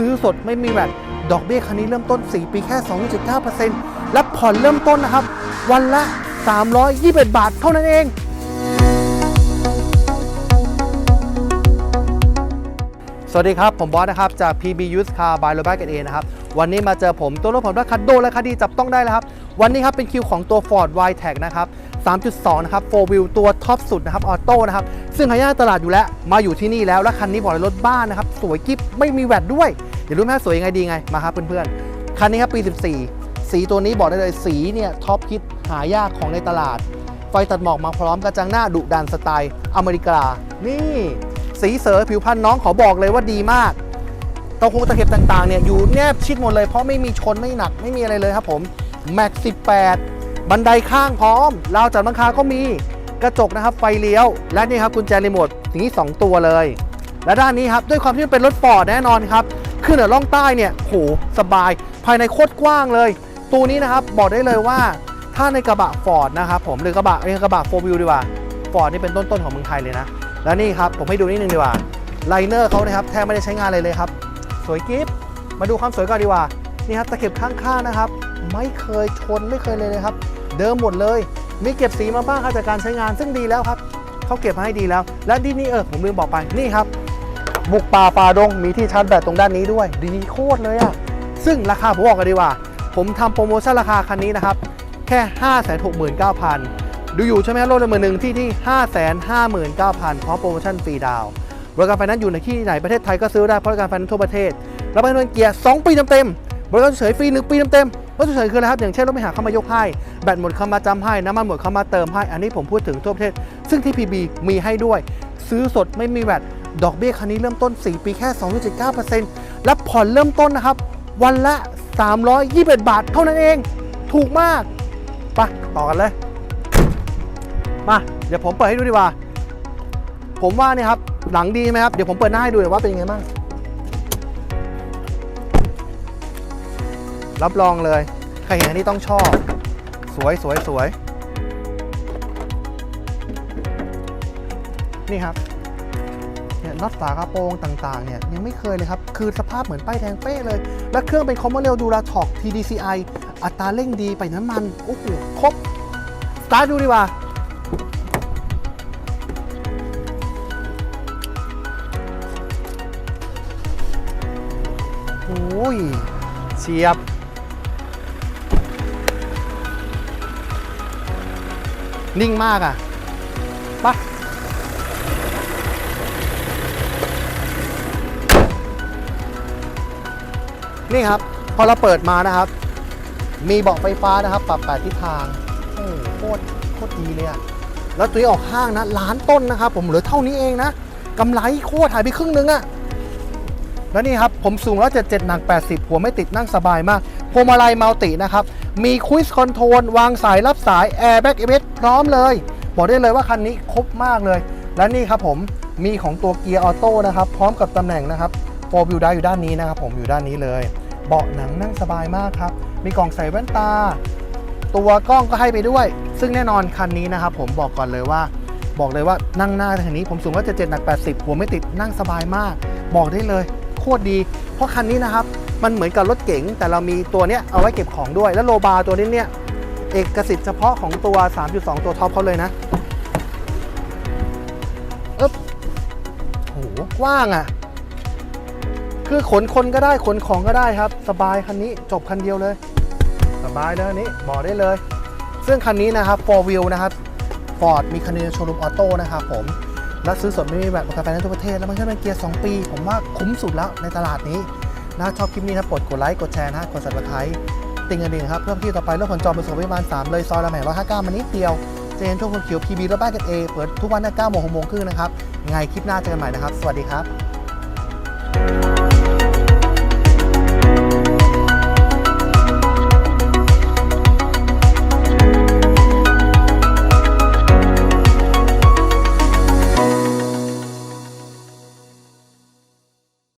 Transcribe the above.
ซื้อสดไม่มีแวดดอกเบี้ยคันนี้เริ่มต้น 4 ปีแค่ 2.9%และผ่อนเริ่มต้นนะครับ วันละ 321 บาทเท่านั้นเองสวัสดีครับ ผมบอสนะครับ จาก PB Used Car by r o b a t A นะครับ วันนี้มาเจอผมตัวรถผมราคาโดนราคาดีจับต้องได้แล้วครับ วันนี้ครับเป็นคิวของตัว Ford w i t e c นะครับ 3.2 นะครับ 4 wheel ตัวท็อปสุดนะครับ ออโต้นะครับ ซึ่งหายากตลาดอยู่แล้ว มาอยู่ที่นี่แล้ว และคันนี้บอกเลยรถบ้านนะครับ สวยกิ๊บไม่มีแวดด้วย เดี๋ยวรู้ไหมสวยยังไงดีไงมาครับเพื่อนๆคันนี้ครับปี 14 สีตัวนี้บอกได้เลยสีเนี่ยท็อปฮิตหายากของในตลาด ไฟตัดหมอกมาพร้อมกระจังหน้าดุดันสไตล์อเมริกา นี่ สีเสือผิวพรรณน้องขอบอกเลยว่าดีมากตะคงตะเข็บต่างๆเนี่ยอยู่แนบชิดหมดเลยเพราะไม่มีชนไม่หนักไม่มีอะไรเลยครับผมแม็ก18 บันไดข้างพร้อมราวจัดบังคาก็มีกระจกนะครับไฟเลี้ยว และนี่ครับกุญแจรีโมทอย่างนี้ 2 ตัวเลย และด้านนี้ครับด้วยความที่มันเป็นรถฟอร์ดแน่นอนครับ ขึ้นเหนือล่องใต้เนี่ยโหสบาย ภายในโคตรกว้างเลย ตัวนี้นะครับบอกได้เลยว่าถ้าในกระบะฟอร์ดนะครับผมหรือกระบะเอกระบะโฟวิวดีกว่าฟอร์ดนี่เป็นต้นๆของเมืองไทยเลยนะ แล้วนี่ครับผมให้ดูนิดนึงดีกว่าไลเนอร์เขานะครับแทบไม่ได้ใช้งานเลยเลยครับ สวยกิฟมาดูความสวยก่อนดีกว่านี่ครับตะเข็บข้างๆนะครับ ไม่เคยชนไม่เคยเลยเลยครับ เดิมหมดเลย มีเก็บสีมาบ้างครับจากการใช้งานซึ่งดีแล้วครับเขาเก็บมาให้ดีแล้ว และดีนี่เออผมลืมบอกไปนี่ครับ บุกป่าป่าดงมีที่ชาร์จแบตตรงด้านนี้ด้วย ดีโคตรเลยอะซึ่งราคาผมบอกกันดีกว่า ผมทำโปรโมชั่นราคาคันนี้นะครับ แค่ 5 6 9 0 0 0 ดูอยู่ใช่ไหมรถมือหนึ่งที่ที่ 5 5 9 0 0 0 พร้อมโปรโมชั่นฟรีดาวน์บริการไฟแนนซ์อยู่ในที่ไหนประเทศไทยก็ซื้อได้เพราะบริการไฟแนนซ์ทั่วประเทศรับประกันเงินเกียร์ 2 ปีเต็มๆบริการเฉยฟรี 1 ปีเต็มๆรถเฉยคืออะไรครับอย่างเช่นรถไม่หาเข้ามายกให้แบตหมดเข้ามาจำให้น้ำมันหมดเข้ามาเติมให้อันนี้ผมพูดถึงทั่วประเทศ ซึ่งที่ PB มีให้ด้วย ซื้อสดไม่มีแวด ดอกเบี้ยคันนี้เริ่มต้น 4 ปีแค่ 2.79%และผ่อนเริ่มต้นนะครับ วันละ 321 บาทเท่านั้นเอง ถูกมากไปต่อกันเลย มา เดี๋ยวผมเปิดให้ดูดีกว่า ผมว่าเนี่ยครับ หลังดีไหมครับ เดี๋ยวผมเปิดหน้าให้ดูว่าเป็นยังไงบ้าง รับรองเลย ใครเห็นอันนี้ต้องชอบ สวยสวยสวย นี่ครับ เนี่ยน็อตฝากระโปรงต่างๆเนี่ยยังไม่เคยเลยครับ คือสภาพเหมือนป้ายแดงเป้เลย และเครื่องเป็นคอมมอนเรลดูราท็อก TDCI อัตราเร่งดีไปน้ำมันโอ้โหครบสตาร์ทดูดีกว่าโอ้ยเฉียบนิ่งมากอะปะ นี่ครับ พอเราเปิดมานะครับ มีเบาะไฟฟ้านะครับ ปรับแปดทิศทางโอ้โหโคตรโคตรดีเลยอะแล้วตัวนี้ออกห้างนะล้านต้นนะครับ ผมเหลือเท่านี้เองนะกำไรโคตรหายไปครึ่งนึงอะแล้วนี่ครับ ผมสูง177หนัก 80 หัวไม่ติดนั่งสบายมากพวงมาลัยมัลตินะครับ มีคุ i สคอนโทรลวางสายรับสายแอร์แบ็กเอเพร้อมเลย บอกได้เลยว่าคันนี้ครบมากเลย และนี่ครับผมมีของตัวเกียร์ออโต้นะครับ พร้อมกับตำแหน่งนะครับโฟวิวได้อยู่ด้านนี้นะครับ ผมอยู่ด้านนี้เลย เบาะหนังนั่งสบายมากครับ มีกล่องใส่แว่นตา ตัวกล้องก็ให้ไปด้วย ซึ่งแน่นอนคันนี้นะครับผมบอกก่อนเลยว่า บอกเลยว่านั่งหน้าคันนี้ ผมสูงว่าจะเจ็ดหนัก 80 หัวไม่ติดนั่งสบายมาก บอกได้เลย โคตรดี เพราะคันนี้นะครับ มันเหมือนกับรถเก๋งแต่เรามีตัวเนี้ยเอาไว้เก็บของด้วย แล้วโลบาร์ตัวนี้เนี่ยเอกสิทธิ์เฉพาะของตัว 3.2 ตัวท็อปเขาเลยนะเอ๊บโหกว้างอะ่ะ คือขนคนก็ได้ขนของก็ได้ครับ สบายคันนี้จบคันเดียวเลย สบายเลยอันนี้บอกได้เลย ซึ่งคันนี้นะครับ4 wheel นะครับ Ford มีคันนี้โชว์รูมออโต้นะครับผมและซื้อสดไม่มีแบบประกันไฟแนนซ์ทั่วประเทศ แล้วมันใช้เป็นเกียร์ 2 ปี ผมว่าคุ้มสุดแล้วในตลาดนี้นะชอบคลิปนี้นะกดกดไลค์กดแชร์นะกด subscribe ติงกระดิ่งครับเพื่อที่ต่อไปรถขนจอมเป็นสุขวิมาน3เลยซอยละแหม่159มานิดเดียวเจนช่วงคนเขียว PB รถบ้านกันเอเปิดทุกวันนะ9โมง6โมงครึ่งนะครับไงคลิปหน้าเจอกันใหม่นะครับ สวัสดีครับ